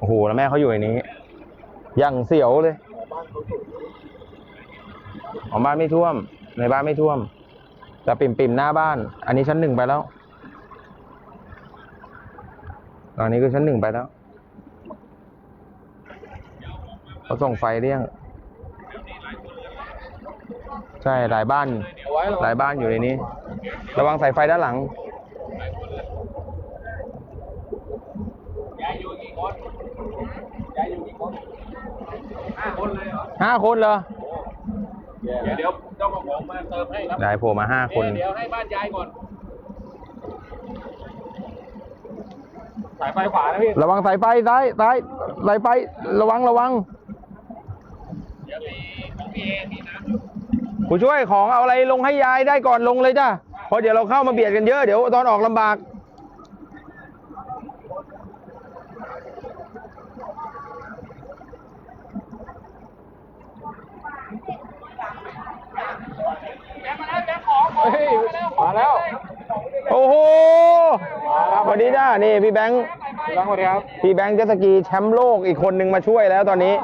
โอ้โหแล้วแม่เขาอยู่ในนี้ย่างเสียวเลยของบ้านไม่ท่วม ในบ้านไม่ท่วม แต่ปิ่มปิ่มๆหน้าบ้าน อันนี้ชั้นหนึ่งไปแล้วตอนนี้คือชั้นหนึ่งไปแล้วเขาส่งไฟเรี่ยง ใช่หลายบ้าน หลายบ้านอยู่ในนี้ ระวังสายไฟด้านหลัง ยายอยู่กี่คนยายอยู่กี่คน ห้าคนเลยเหรอห้าคนเหรอเดี๋ยวเดี๋ยวเจ้าของผมมาเติมให้ครับยายโผล่มาห้าคน เดี๋ยวให้บ้านยายก่อน สายไฟขวานะพี่ระวังสายไฟซ้ายซ้ายสายไฟระวังระวัง เดี๋ยวมีของพี่เอมีน้ผู้ช่วยของเอาอะไรลงให้ยายได้ก่อนลงเลยจ้ะเพราะเดี๋ยวเราเข้ามาเบียดกันเยอะเดี๋ยวตอนออกลำบากำ เฮ้ยมาแล้วโอ้โหสวัสดีจ้านี่พี่แบงค์พี่บังสวัสดีครับพี่แบงค์เจตสกีแชมป์โลกอีกคนนึงมาช่วยแล้วตอนนี้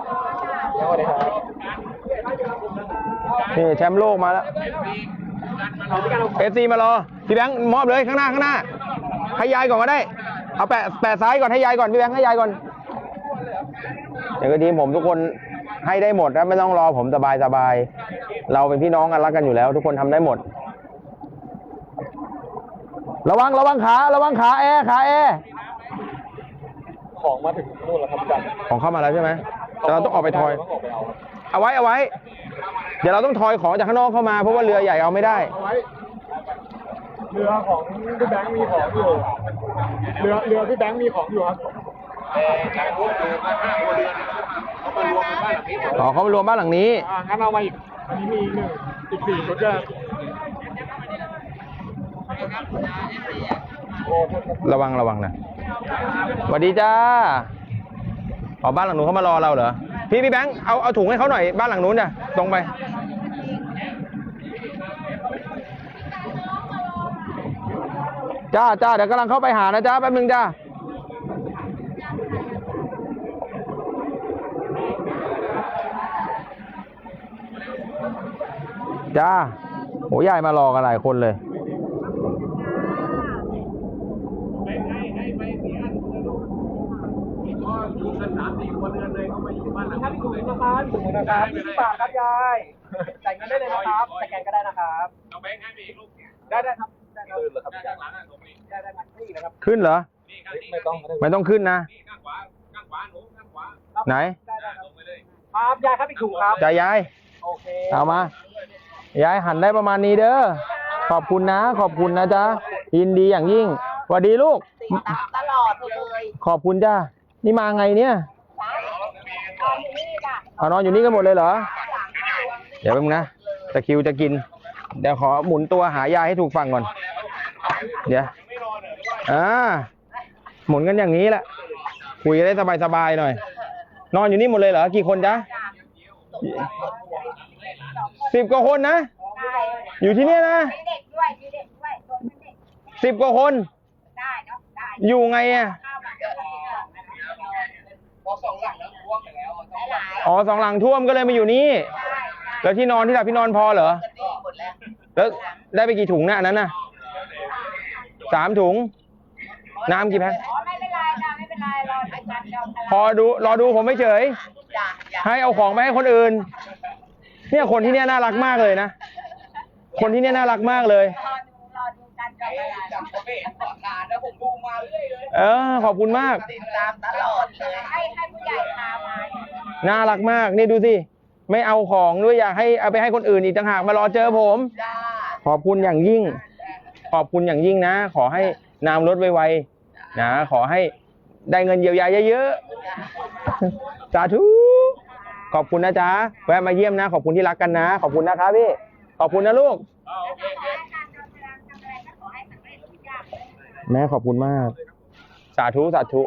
สวัสดีครับนี่แชมป์โลกมาแล้วเอฟซีมารอพี่แบงค์มอบเลยข้างหน้าข้างหน้าให้ยายก่อนก็ได้ เอาแปะแปะซ้ายก่อนให้ยายก่อนพี่แบงค์ให้ยายก่อนเดี๋ยวก็ทีมผมทุกคนให้ได้หมดนะไม่ต้องรอผมสบายสบาย เราเป็นพี่น้องกันรักกันอยู่แล้ว ทุกคนทำได้หมด ระวังระวังขา ระวังขาแอร์ขาแอร์ของมาถึงนู่นแล้วครับจันของเข้ามาแล้วใช่ไหมแต่เราต้องออกไปทอย ต้องออกไปเอาเอาไว้เอาไว้ เดี๋ยวเราต้องทอยของจากข้างนอกเข้ามาเพราะว่าเรือใหญ่เอาไม่ได้ เอาไว้ เรือของพี่แบงค์มีของอยู่ เรือเรือพี่แบงค์มีของอยู่ครับแต่หลายคนอยู่มาห้าคนเรือเขามารวมกันบ้านหลังนี้หมดอ๋อเขามารวมบ้านหลังนี้ อ่างั้นเอามาอีกอันนี้มีอีกหนึ่งอีกสี่ชุดก็ ระวังระวังนะสวัสดีจ้าอ๋อบ้านหลังนู้นเขามารอเราเหรอ พี่พี่แบงค์เอาเอาถุงให้เขาหน่อยบ้านหลังนู้นน่ะตรงไป จ้าจ้าเดี๋ยวกำลังเข้าไปหานะจ้าแป๊บนึงจ้าจ้าโหยายมารอกันหลายคนเลยกันสามสี่คนเรือนเลยเขามาอยู่บ้านหลังนี้เลย นะครับถุงนะครับยี่สิบบาทครับยายจ่ายเงินได้เลยนะครับสแกนก็ได้นะครับเอาแบงค์ให้ไปอีกลูกได้ได้ครับได้ครับได้ข้างหลังอะตรงนี้ได้ได้ครับนี่นะครับขึ้นเหรอนี่ข้างนี้ไม่ต้องไม่ต้องขึ้นนะนี่ข้างขวาข้างขวาหนูข้างขวาไหนได้ได้ครับลงไปเลยครับยายครับอีกถุงครับจ่ายยายโอเคเอามายายหันได้ประมาณนี้เด้อขอบคุณนะ ขอบคุณนะจ๊ะยินดีอย่างยิ่งสวัสดีลูกติดตามตลอดเลยขอบคุณจ้านี่มาไงเนี่ยตอนนี้จ้ะ เอานอนอยู่นี่กันหมดเลยเหรอ เดี๋ยวแป๊บนึงนะตะคริวจะกิน เดี๋ยวขอหมุนตัวหายายให้ถูกฝั่งก่อน เดี๋ยว อ่า หมุนกันอย่างนี้แหละ คุยกันได้สบายๆหน่อย นอนอยู่นี่หมดเลยเหรอ กี่คนจ๊ะสิบกว่าคนนะได้อยู่ที่เนี่ยนะมีเด็กด้วยมีเด็กด้วยรวมเป็นเด็กสิบกว่าคนได้เนาะได้อยู่ไงอะ อ๋อสองหลังท่วมก็เลยมาอยู่นี่ๆได้แล้วที่นอนที่หลับที่นอนพอเหรอจะดีหมดแล้วแล้วได้ไปกี่ถุงนะอันนั้นน่ะสามถุง น้ำกี่แพ็คอ๋อไม่เป็นไรจ้ะไม่เป็นไรรอดูกันยอมพอดูรอดูผมไม่เฉย จ้ะจ้ะให้เอาของไปให้คนอื่น เนี่ยคนที่เนี่ยน่ารักมากเลยนะ คนที่เนี่ยน่ารักมากเลย รอดูรอดูกันยอมเวลาจับผมไม่เห็นก่อนนานแล้วผมดูมาเรื่อยเลยเออขอบคุณมาก ติดตามตลอดเลยให้ น่ารักมากนี่ดูสิ ไม่เอาของด้วยอยากให้เอาไปให้คนอื่นอีกต่างหากมารอเจอผม จ้าขอบคุณอย่างยิ่ง ขอบคุณอย่างยิ่งนะ ขอให้นำลดไวๆนะขอให้ได้เงินเยียวยาเยอะๆ สาธุขอบคุณนะจ๊ะแวะมาเยี่ยมนะ ขอบคุณที่รักกันนะ ขอบคุณนะครับพี่ขอบคุณนะลูก แม่ขอบคุณมาก สาธุสาธุ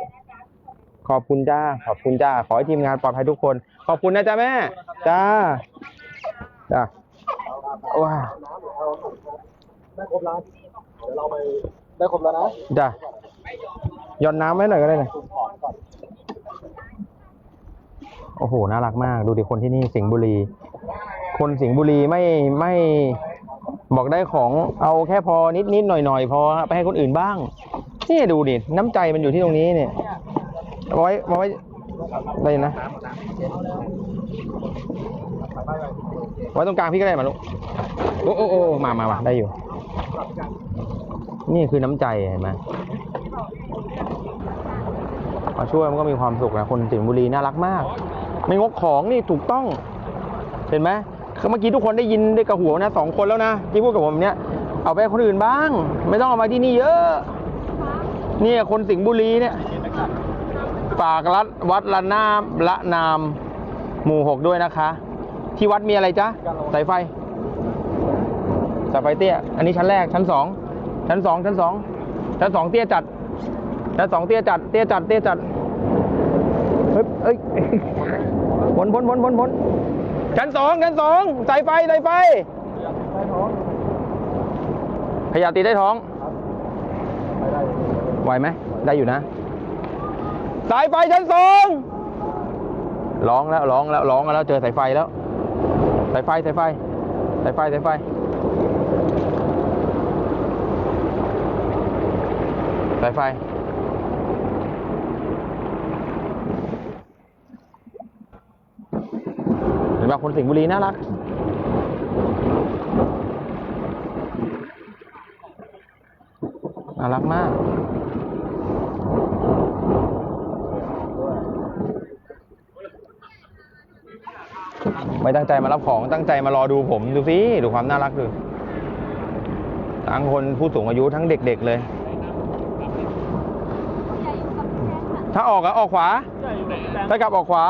ขอบคุณจ้า ขอบคุณจ้า ขอให้ทีมงานปลอดภัยทุกคน ขอบคุณนะจ๊ะแม่ จ้า จ้า ว้าวได้ครบแล้วเดี๋ยวเราไปได้ครบแล้วนะ จ้ะหย่อนน้ำไว้หน่อยก็ได้นะถอนก่อนโอ้โห น่ารักมาก ดูดิคนที่นี่สิงห์บุรี คนสิงห์บุรีไม่ไม่บอกได้ของเอาแค่พอนิดนิดหน่อยหน่อยพอไปให้คนอื่นบ้างนี่ดูดิ น้ำใจมันอยู่ที่ตรงนี้เนี่ย เอาไว้เอาไว้ได้นะ ไว้ตรงกลางพี่ก็ได้มาลูก โอ้โอ้โอ้มามามาได้อยู่ นี่คือน้ำใจเห็นไหมมาช่วยมันก็มีความสุขนะคนสิงห์บุรีน่ารักมาก ไม่งกของนี่ถูกต้อง เห็นไหมเมื่อกี้ทุกคนได้ยินได้กระหัวนะสองคนแล้วนะที่พูดกับผมเนี้ยเอาไปคนอื่นบ้าง ไม่ต้องเอามาที่นี่เยอะ เนี่ยคนสิงห์บุรีเนี่ย ฝากรัดวัดละนามละนามหมู่หกด้วยนะคะ ที่วัดมีอะไรจ๊ะสายไฟสายไฟเตี้ย อันนี้ชั้นแรกชั้นสองชั้นสองชั้นสองชั้นสองเตี้ยจัดชั้นสองเตี้ยจัดเตี้ยจัดเตี้ยจัดเฮ้ยเอ้ยพ้นพ้นพ้นพ้นพ้นชั้นสองชั้นสองสายไฟสายไฟขยะติดได้ท้องไหวไหมได้อยู่นะ สายไฟชั้นสองร้องแล้วร้องแล้วร้องแล้วเจอสายไฟแล้ว สายไฟสายไฟสายไฟสายไฟสายไฟ เห็นป่ะคนสิงห์บุรีน่ารัก น่ารักมาก ไม่ตั้งใจมารับของตั้งใจมารอดูผมดูสิดูความน่ารักดูทั้งคนผู้สูงอายุทั้งเด็กๆเลย ถ้าออกอะออกขวาถ้ากลับออกขวา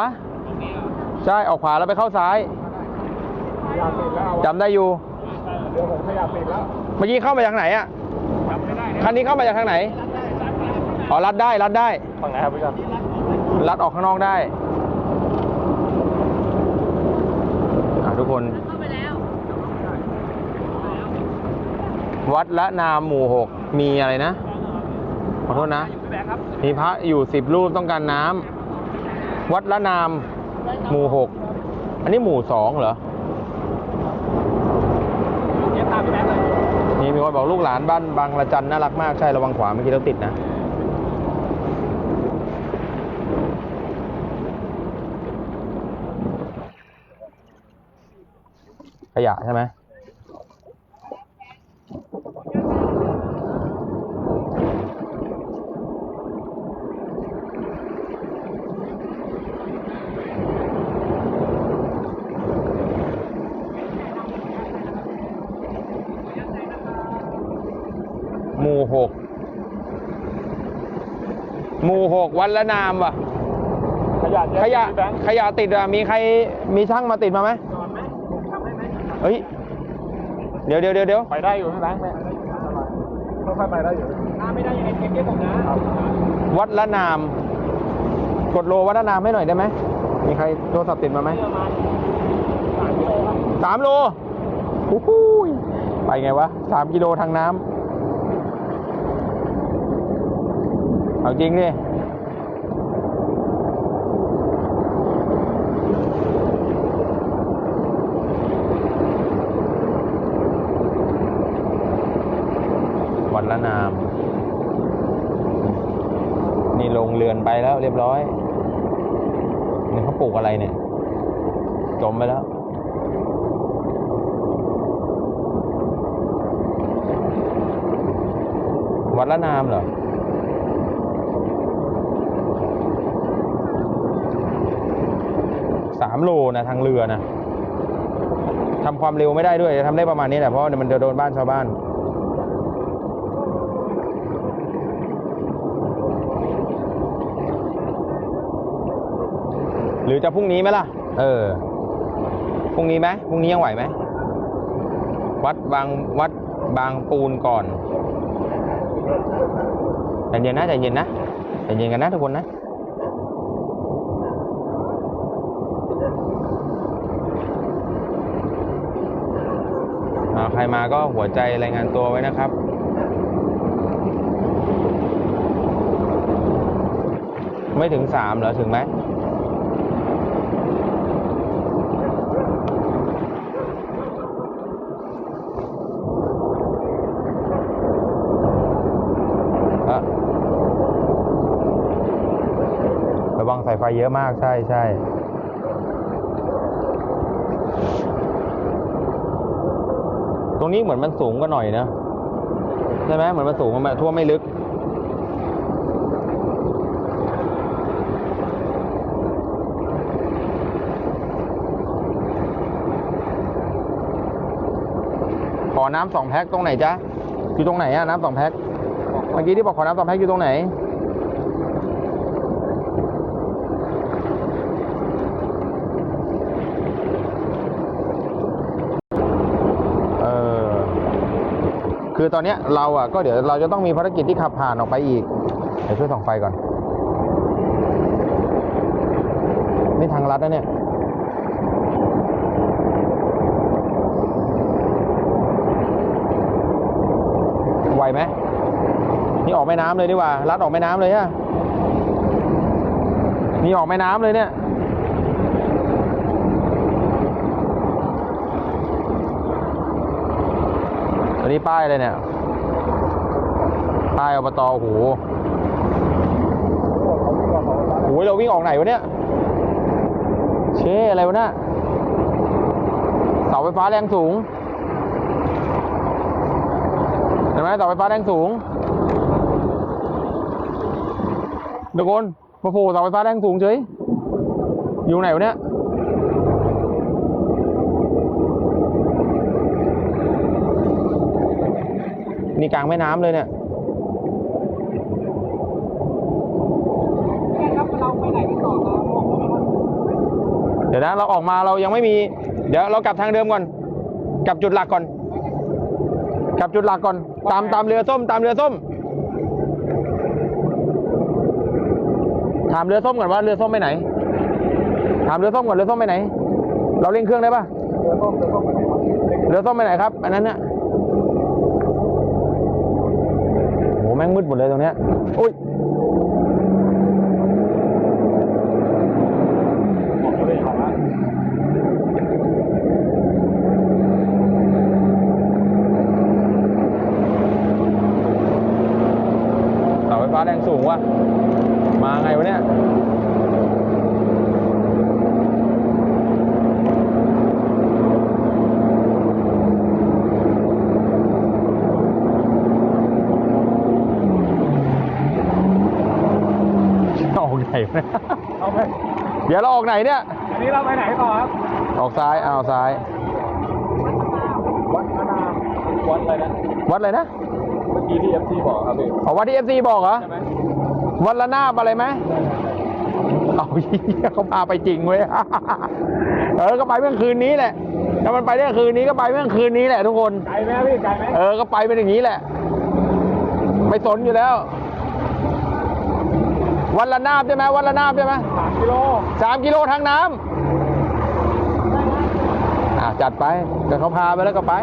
ใช่ออกขวาแล้วไปเข้าซ้ายจำได้อยู่เดี๋ยวผมขยับปิดแล้วเมื่อกี้เข้ามาจากไหนอะจำไม่ได้คันนี้เข้ามาจากทางไหนอ๋อรัดได้รัดได้ฝั่งไหนครับพี่กันรัดออกข้างนอกได้อะ ทุกคน วัดละนามหมู่หกมีอะไรนะ ขอโทษนะพี่แบงค์ครับมีพระอยู่สิบรูปต้องการน้ำ วัดละนามหมู่หก อันนี้หมู่สองเหรอเดี๋ยวตามพี่แบงค์เลยนี่มีคนบอกลูกหลานบ้านบางละจันน่ารักมากใช่ระวังขวาเมื่อกี้เราติดนะ ยะใช่ไหมหมู่หกหมู่หกวัดละนามว่ะ ขยะเยอขยะ พี่แบงค์ ขยะติดอะ มีใครมีช่างมาติดมาไหมจอดไหมผมทำให้ไหม เฮ้ย เดี๋ยวเดี๋ยวเดี๋ยวเดี๋ยวไปได้อยู่พี่แบงค์เนี่ยค่อยๆไปได้อยู่ถ้าไม่ได้ยังไงเก็บเก็บผมนะวัดละนาม กดโลวัดละนามให้หน่อยได้ไหมมีใครโทรศัพท์ติดมาไหมประมาณสามกิโลครับสามโลโอ้โหยไปไงวะสามกิโลทางน้ำเอาจริงดิ วัดละนาม นี่ลงเรือนไปแล้วเรียบร้อยนี่เขาปลูกอะไรเนี่ย จมไปแล้ววัดละนามเหรอ สามโลนะทางเรือนะทำความเร็วไม่ได้ด้วยจะทำได้ประมาณนี้แหละเพราะมันจะโดนบ้านชาวบ้าน หรือจะพรุ่งนี้ไหมล่ะ เออ พรุ่งนี้ไหมพรุ่งนี้ยังไหวไหม วัดบางวัดบางปูนก่อนใจเย็นนะใจเย็นนะใจเย็นกันนะทุกคนนะ ใครมาก็หัวใจรายงานตัวไว้นะครับไม่ถึงสามเหรอ ถึงไหม ระวังสายไฟเยอะมากใช่ใช่ตรงนี้เหมือนมันสูงกว่าหน่อยนะใช่ไหมเหมือนมันสูงมันท่วไม่ลึก ขอน้ำสองแพ็คตรงไหนจ๊ะอยู่ตรงไหนอะน้ำสองแพ็คเมื่อกี้ที่บอกขอน้ำสองแพ็คอยู่ตรงไหน เออ คือตอนนี้เราอะก็เดี๋ยวเราจะต้องมีภารกิจที่ขับผ่านออกไปอีกเดี๋ยวช่วยส่องไฟก่อน นี่ทางลัดนะเนี่ยไหวไหมนี่ออกแม่น้ำเลยดีกว่าลัดออกแม่น้ำเลยอะนี่ออกแม่น้ำเลยเนี่ย อั นนี้ป้ายอะไรเนี่ย ป้ายอบตโอ้โหโอ้โหเราวิ่งออกไหนวะเนี่ย เช่อะไรวะเนี่ยเสาไฟฟ้าแรงสูงเห็นไหมเสาไฟฟ้าแรงสูงเดี๋ยวก่อนมาโผล่เสาไฟฟ้าแรงสูงเฉยอยู่ไหนวะเนี่ย นี่กลางแม่น้ำเลยเนี่ยเดี๋ยวนะเราออกมาเรายังไม่มี เดี๋ยวเรากลับทางเดิมก่อนกลับจุดหลักก่อนกลับจุดหลักก่อน ตามตามเรือส้ม ตามเรือส้ม ถามเรือส้มก่อนว่าเรือส้มไปไหน ถามเรือส้มก่อนเรือส้มไปไหน เราเร่งเครื่องได้ปะเรือส้มไปไหนครับ อันนั้นเนี่ยโห แม่งมืดหมดเลยตรงเนี้ยอุ้ยเสาไฟฟ้าแรงสูงวะมาไงวะเนี่ย ออกไหนวะเนี่ย เอาไป เดี๋ยวเราออกไหนเนี่ย อันนี้เราไปไหนต่อครับ ออกซ้ายอ้าวซ้าย วัดพนาวัดอะไรนะ วัดอะไรนะ เมื่อกี้ที่เอฟซีบอกครับพี่ อ๋อวัดที่เอฟซีบอกเหรอ ใช่ไหมวัดละนาบอะไรไหมเอาเหี้ยเขาพาไปจริงเว้ย เออก็ไปเมื่อคืนนี้แหละ ถ้ามันไปได้คืนนี้ก็ไปเมื่อคืนนี้แหละทุกคน ไกลไหมพี่ ไกลไหมเออ ก็ไปเป็นอย่างนี้แหละ ไม่สนอยู่แล้ว วันละนาบใช่ไหมวันละนาบใช่ไหมสาม กิโลสามกิโลทางน้ำอ่าจัดไปเดี๋ยวเขาพาไปแล้วก็ไป